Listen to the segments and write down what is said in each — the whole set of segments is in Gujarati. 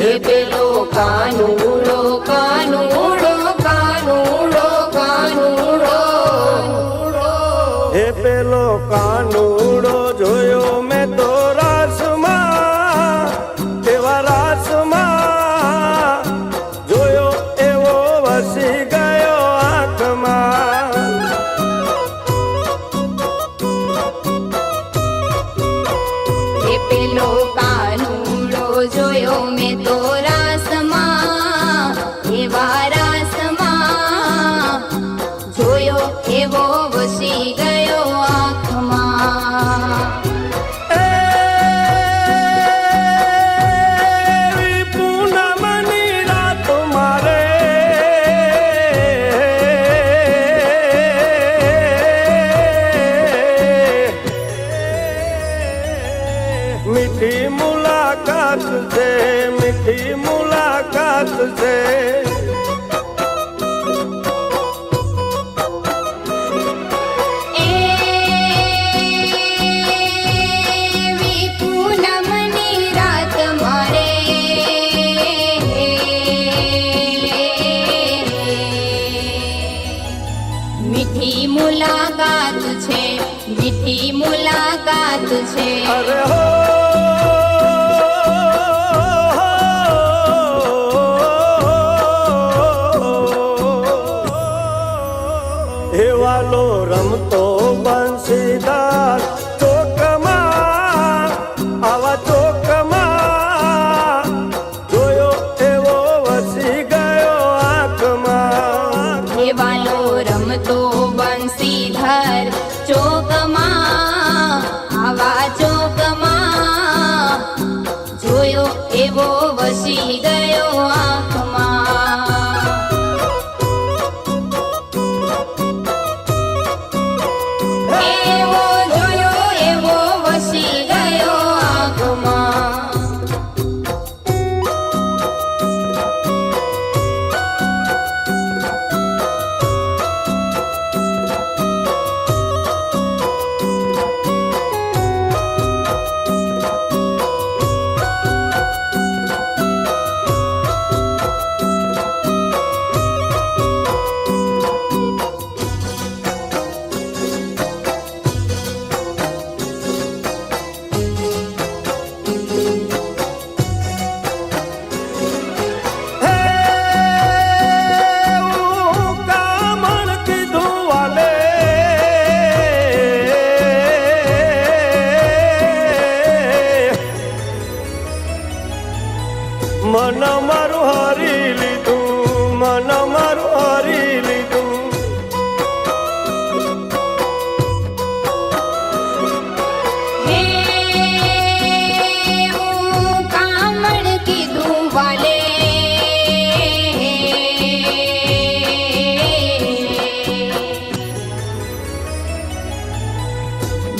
છે પેલો કાનુડો કાનુડો સંત છે અરે હો હેવાલો રમતો બંસીદાર જોયો એવો વસી ગયો આંખમાં. હેવાલો રમતો બંસીધર ચોક જીવો વસી ગયો આ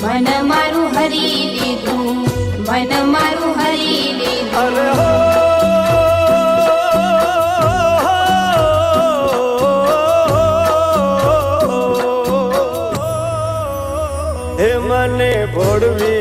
મન મારું હરી લીધું મન મારું હરી લીધું હે મને ભોળવી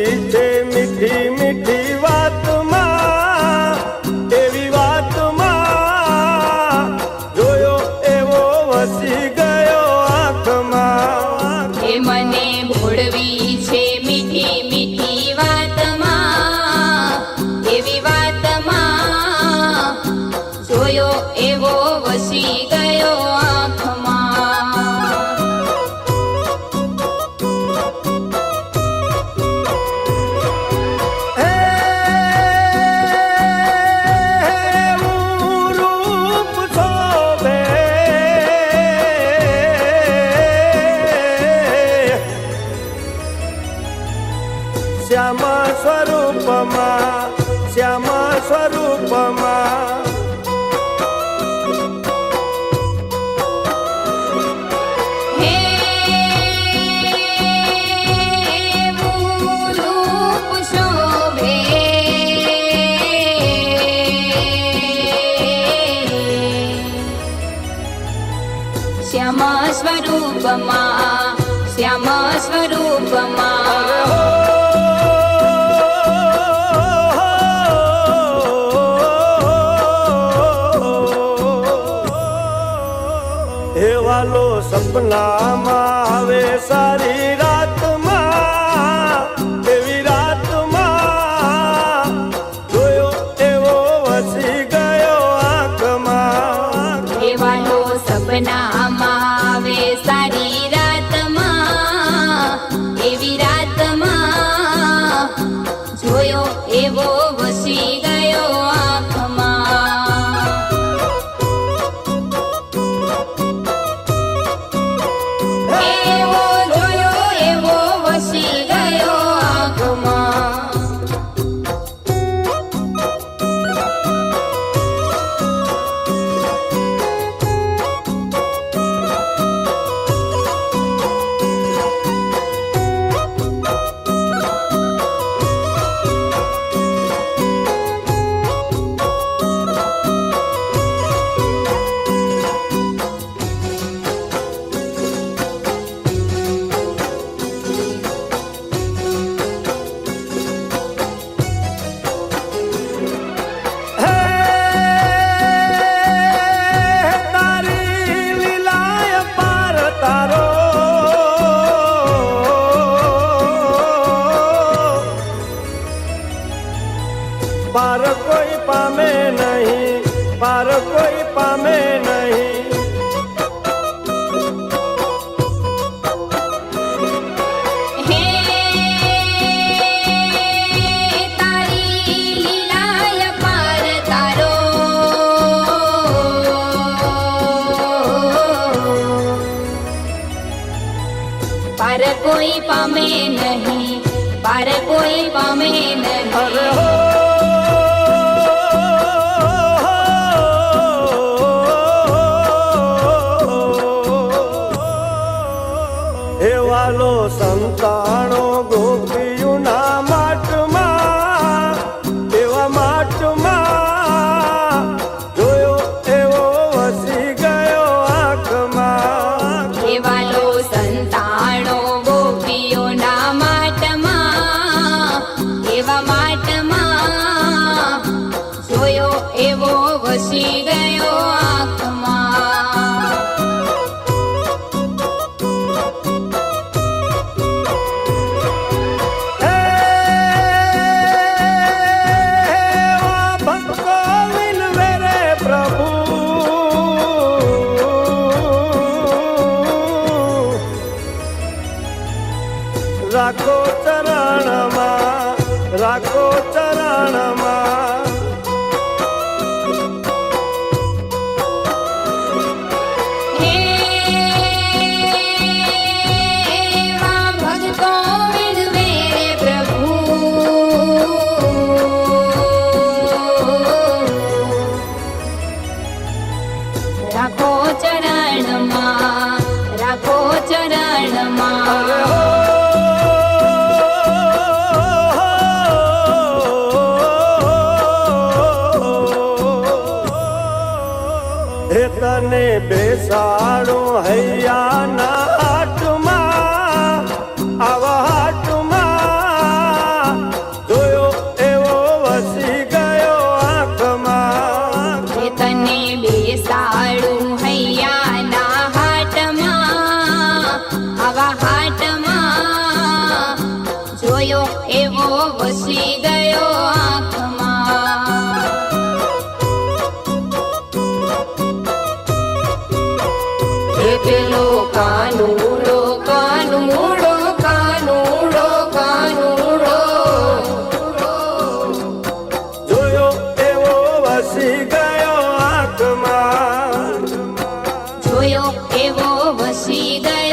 स्वरूपमा श्यामा स्वरूपमा પાર કોઈ પામે નહીં. પાર કોઈ પામે નહીં પાર કોઈ પામે નહીં. સંતાણો ગોપિયું ના માટમાં એવા માટમાં જોયો એવો વસી ગયો આંખમાં. કેવાલો સંતાણો ગોપિયો ના માટમાં એવા માટમાં જોયો એવો વસી ગયો બેસાડો હૈ. ચોટલો કાનુડો કાનુડો કાનુડો કાનુડો જોયો એવો વસી ગયો આત્મા. જોયો એવો વસી ગયો